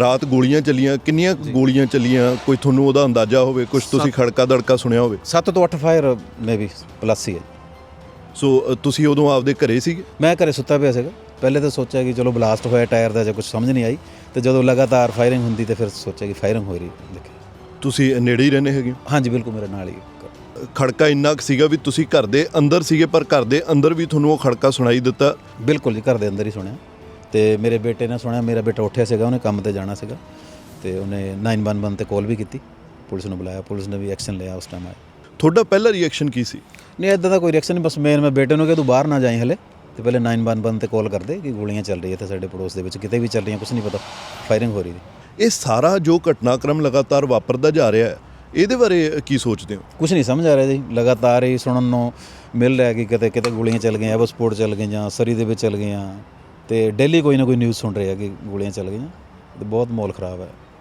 ਰਾਤ ਗੋਲੀਆਂ ਚੱਲੀਆਂ ਕਿੰਨੀਆਂ ਗੋਲੀਆਂ ਚੱਲੀਆਂ? ਕੋਈ ਤੁਹਾਨੂੰ ਉਹਦਾ ਅੰਦਾਜ਼ਾ ਹੋਵੇ? ਕੁਝ ਤੁਸੀਂ ਖੜਕਾ ਦੜਕਾ ਸੁਣਿਆ ਹੋਵੇ? 7 ਤੋਂ 8 ਫਾਇਰ ਮੇਬੀ ਪਲੱਸ ਹੀ ਹੈ। ਸੋ ਅ, ਤੁਸੀਂ ਉਦੋਂ ਆਪਦੇ ਘਰੇ ਸੀਗੇ? ਮੈਂ ਘਰੇ ਸੁੱਤਾ ਪਿਆ ਸੀਗਾ। ਪਹਿਲੇ ਤਾਂ ਸੋਚਿਆ ਕਿ ਚਲੋ ਬਲਾਸਟ ਹੋਇਆ ਟਾਇਰ ਦਾ ਜਾਂ ਕੁਝ ਸਮਝ ਨਹੀਂ ਆਈ। ਤੇ ਜਦੋਂ ਲਗਾਤਾਰ ਫਾਇਰਿੰਗ ਹੁੰਦੀ ਤੇ ਫਿਰ ਸੋਚਿਆ ਕਿ ਫਾਇਰਿੰਗ ਹੋ ਰਹੀ ਦੇਖਿਆ। ਤੁਸੀਂ ਨੇੜੇ ਹੀ ਰਹਿੰਦੇ ਹੈਗੇ ਹੋ? ਹਾਂਜੀ ਬਿਲਕੁਲ ਮੇਰੇ ਨਾਲ ਹੀ ਖੜਕਾ ਇੰਨਾ ਕੁ ਸੀਗਾ ਵੀ ਤੁਸੀਂ ਘਰ ਦੇ ਅੰਦਰ ਸੀਗੇ ਪਰ ਘਰ ਦੇ ਅੰਦਰ ਵੀ ਤੁਹਾਨੂੰ ਉਹ ਖੜਕਾ ਸੁਣਾਈ ਦਿੱਤਾ? ਬਿਲਕੁਲ ਜੀ ਘਰ ਦੇ ਅੰਦਰ ਹੀ ਸੁਣਿਆ। ਤੇ ਮੇਰੇ ਬੇਟੇ ਨੇ ਸੁਣਿਆ ਮੇਰਾ ਬੇਟਾ ਉੱਠਿਆ ਸੀਗਾ ਉਹਨੇ ਕੰਮ ਤੇ ਜਾਣਾ ਸੀਗਾ ਤੇ ਉਹਨੇ 911 ਤੇ ਕਾਲ ਵੀ ਕੀਤੀ ਪੁਲਿਸ ਨੂੰ ਬੁਲਾਇਆ ਪੁਲਿਸ ਨੇ ਵੀ ਐਕਸ਼ਨ ਲਿਆ ਉਸ ਟਾਈਮ ਆਇਆ ਤੁਹਾਡਾ ਪਹਿਲਾ ਰਿਐਕਸ਼ਨ ਕੀ ਸੀ? ਨਹੀਂ ਇਦਾਂ ਦਾ ਕੋਈ ਰਿਐਕਸ਼ਨ ਨਹੀਂ ਬਸ ਮੇਨ ਮੈਂ ਬੇਟੇ ਨੂੰ ਕਿਹਾ ਤੂੰ ਬਾਹਰ ਨਾ ਜਾਈਂ ਹਲੇ ਤੇ ਪਹਿਲੇ 911 ਤੇ ਕਾਲ ਕਰਦੇ ਕਿ ਗੋਲੀਆਂ ਚੱਲ ਰਹੀਆਂ ਤੇ ਸਾਡੇ ਪੜੋਸ ਦੇ ਵਿੱਚ ਕਿਤੇ ਵੀ ਚੱਲ ਰਹੀਆਂ ਕੁਝ ਨਹੀਂ ਪਤਾ ਫਾਇਰਿੰਗ ਹੋ ਰਹੀ ਸੀ। ਇਹ ਸਾਰਾ ਜੋ ਘਟਨਾਕ੍ਰਮ ਲਗਾਤਾਰ ਵਾਪਰਦਾ ਜਾ ਰਿਹਾ ਹੈ ਇਹਦੇ ਬਾਰੇ ਕੀ ਸੋਚਦੇ ਹੋ? ਕੁਝ ਨਹੀਂ ਸਮਝ ਆ ਰਿਹਾ ਜੀ ਲਗਾਤਾਰ ਹੀ ਸੁਣਨ ਨੂੰ ਮਿਲ ਰਿਹਾ ਕਿ ਕਿਤੇ ਕਿਤੇ ਗੋਲੀਆਂ ਚੱਲ ਗਈਆਂ ਐਵਸਪੋਰਟ ਚੱਲ ਗਈਆਂ ਸਰੀ ਦੇ ਵਿੱਚ ਚੱਲ ਗਈਆਂ। ਅਤੇ ਡੇਲੀ ਕੋਈ ਨਾ ਕੋਈ ਨਿਊਜ਼ ਸੁਣ ਰਹੇ ਆ ਕਿ ਗੋਲੀਆਂ ਚੱਲ ਗਈਆਂ ਅਤੇ ਬਹੁਤ ਮਾਹੌਲ ਖਰਾਬ ਹੈ।